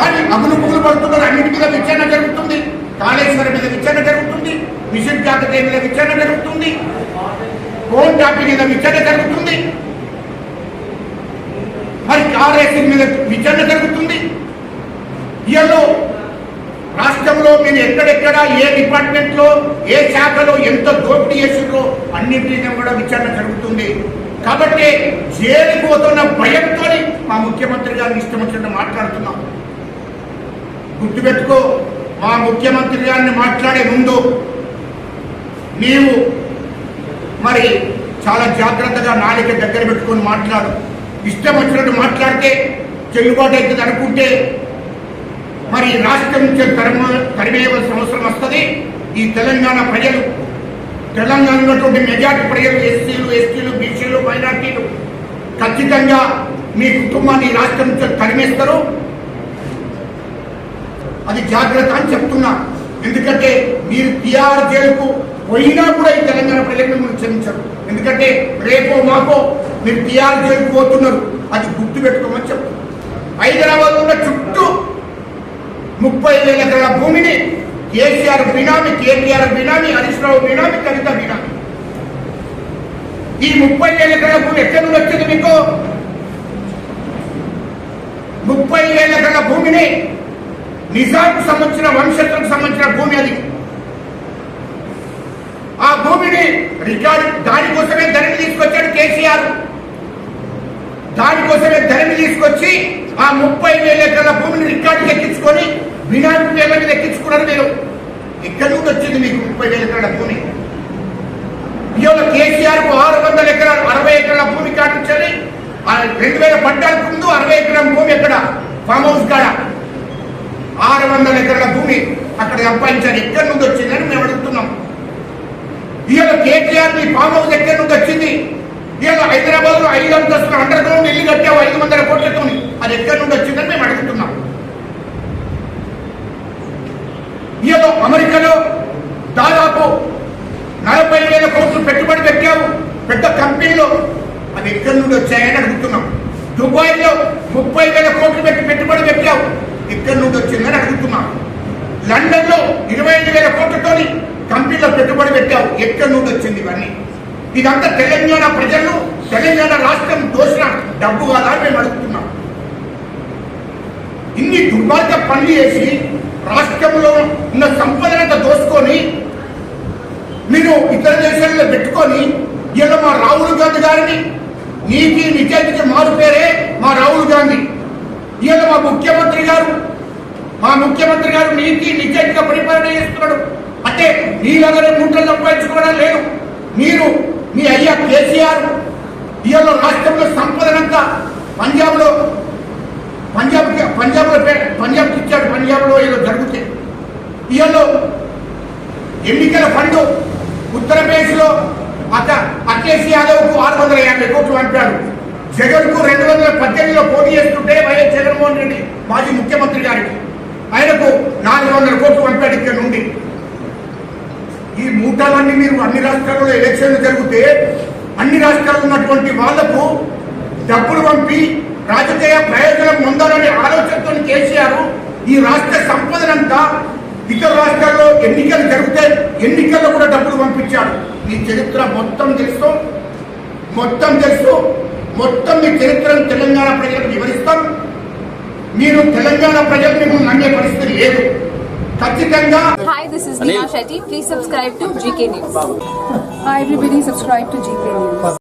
దాన్ని అగులు పుగులు పడుతున్నారు. అన్నింటి మీద విచారణ జరుగుతుంది. కాళేశ్వరం మీద విచారణ జరుగుతుంది. మిషన్ కాకతీయ మీద విచారణ జరుగుతుంది. ఫోన్ టాపీ మీద విచారణ జరుగుతుంది. మరి కార్ రేసింగ్ మీద విచారణ జరుగుతుంది. ఇయలో రాష్ట్రంలో మీరు ఎక్కడెక్కడ ఏ డిపార్ట్మెంట్లో ఏ శాఖలో ఎంత దోపిడీ చేసిండ్రో అన్నింటినీ కూడా విచారణ జరుగుతుంది. కాబట్టి జైలుకు పోతున్న భయంతో మా ముఖ్యమంత్రి గారిని ఇష్టం వచ్చినట్టు మాట్లాడుతున్నాం. గుర్తుపెట్టుకో మా ముఖ్యమంత్రి గారిని మాట్లాడే ముందు నీవు మరి చాలా జాగ్రత్తగా నాలిక దగ్గర పెట్టుకొని మాట్లాడు. ఇష్టం వచ్చినట్టు మాట్లాడితే చెల్లుబాటు అవుతుంది అనుకుంటే మరి రాష్ట్రం నుంచి తరమ తరిమేయవలసిన అవసరం వస్తుంది. ఈ తెలంగాణ ప్రజలు తెలంగాణ ఉన్నటువంటి మెజార్టీ ప్రజలు ఎస్సీలు ఎస్టీలు బీసీలు మైనార్టీలు ఖచ్చితంగా మీ కుటుంబాన్ని రాష్ట్రం నుంచి తరిమేస్తారు. అది జాగ్రత్త అని చెప్తున్నా. ఎందుకంటే మీరు టిఆర్ జైలుకు పోయినా కూడా ఈ తెలంగాణ ప్రజలకు మీరు క్షమించరు. ఎందుకంటే రేపో మాకో మీరు టిఆర్ జైలుకు పోతున్నారు. అది గుర్తు పెట్టుకోమని చెప్తున్నారు హైదరాబాద్ ఉన్న చుట్టూ ముప్పై వేల ఎకరాల భూమిని కేసీఆర్ బినామీ కేటీఆర్ బినామీ హరీష్ రావు బినామీ కవిత బినామీ. ఈ ముప్పై వేల ఎకరాల భూమి ఎక్కడి నుండి వచ్చింది మీకు? ముప్పై వేల ఎకరాల భూమిని నిజాంకు సంబంధించిన వంశత్రకు సంబంధించిన భూమి అది. ఆ భూమిని రికార్డు దానికోసమే ధరణి తీసుకొచ్చాడు కేసీఆర్. దానికోసమే ధరణి తీసుకొచ్చి ఆ ముప్పై వేల ఎకరాల భూమిని రికార్డు ఎక్కించుకొని బినామీ పేమెంట్ మీద ఎక్కించుకున్నారు మీరు ఎక్కడి నుండి వచ్చింది మీకు ముప్పై వేల ఎకరాల భూమి? ఇవాళ కేసీఆర్కు ఆరు వందల ఎకరాలు అరవై ఎకరాల భూమి కాటించాలి ఆ రెండు వేల పడ్డానికి ముందు అరవై ఎకరాల భూమి ఎక్కడ? ఫామ్ హౌస్ కాడ. వందల ఎకరాల భూమి అక్కడ సంపాదించారు. ఎక్కడి నుండి వచ్చిందని మేము అడుగుతున్నాం. ఇవాళ కేటీఆర్ మీ ఫామ్ హౌస్ ఎక్కడి నుండి వచ్చింది? ఇవాళ హైదరాబాద్లో ఐదు అంతస్తులు అండర్ గ్రౌండ్ ఇల్లు కట్టావు ఐదు వందల కోట్లతో. అది ఎక్కడి నుండి వచ్చిందని మేము అడుగుతున్నాం. ఇవాళ అమెరికాలో దాదాపు నలభై వేల కోట్లు పెట్టుబడి పెట్టావు. పెద్ద కంపెనీలో. అవి ఎక్కడి నుండి వచ్చాయని అడుగుతున్నాం. దుబాయ్లో ముప్పై వేల కోట్లు పెట్టి పెట్టుబడి పెట్టావు. ఇక్కడి నుండి వచ్చిందని అడుగుతున్నాను లండన్లో ఇరవై ఐదు వేల కోట్లతోని కంపెనీలో పెట్టుబడి పెట్టావు. ఎక్కడి నుండి వచ్చింది ఇవన్నీ? ఇదంతా తెలంగాణ ప్రజలు తెలంగాణ రాష్ట్రం దోషణ డబ్బు కాదా మేము అడుగుతున్నాం. ఇన్ని దుర్మార్గ పనులు చేసి రాష్ట్రంలో ఉన్న సంపదనంతా దోసుకొని మీరు ఇతర దేశాల్లో పెట్టుకొని ఇలా మా రాహుల్ గాంధీ గారిని నీతి నిజానికి మారు పేరే మా ముఖ్యమంత్రి గారు మా ముఖ్యమంత్రి గారు నీతి నిజాయితీగా పరిపాలన చేస్తున్నాడు. అంటే నీలాగానే గుంటలు సంపాదించుకోవడం లేదు. మీరు మీ అయ్యా కేసీఆర్ ఇవాళ రాష్ట్రంలో సంపదనంతా పంజాబ్లో పంజాబ్ పంజాబ్లో పంజాబ్కి ఇచ్చాడు. పంజాబ్లో ఏదో జరుగుతాయి ఇవాళ ఎన్నికల ఫండ్ ఉత్తరప్రదేశ్లో అక్క అఖిలేష్ యాదవ్కు ఆరు వందల యాభై కోట్లు పంపాడు. జగన్కు రెండు వందల పద్దెనిమిదిలో పోటీ చేస్తుంటే వైఎస్ జగన్మోహన్ రెడ్డి మాజీ ముఖ్యమంత్రి గారికి. ఆయనకు నాలుగు వందల కోట్లు పంపాడు ఇక్కడ నుండి. ఈ మూటాలన్నీ మీరు అన్ని రాష్ట్రాల్లో ఎలక్షన్లు జరిగితే అన్ని రాష్ట్రాల్లో ఉన్నటువంటి వాళ్ళకు డబ్బులు పంపి రాజకీయ ప్రయోజనం పొందాలనే ఆలోచనతో కేసీఆర్ ఈ రాష్ట్ర సంపదనంతా ఇతర రాష్ట్రాల్లో ఎన్నికలు జరిగితే ఎన్నికల్లో కూడా డబ్బులు పంపించాడు. ఈ చరిత్ర మొత్తం తెలుసు. మొత్తం తెలుసు. మొత్తం మీ చరిత్రను తెలంగాణ ప్రజలకు వివరిస్తాం మీరు తెలంగాణ ప్రజలు మిమ్మల్ని నమ్మే పరిస్థితి లేదు ఖచ్చితంగా Hi, this is Neha Shetty. Please subscribe to GK News. Hi everybody, subscribe to GK News.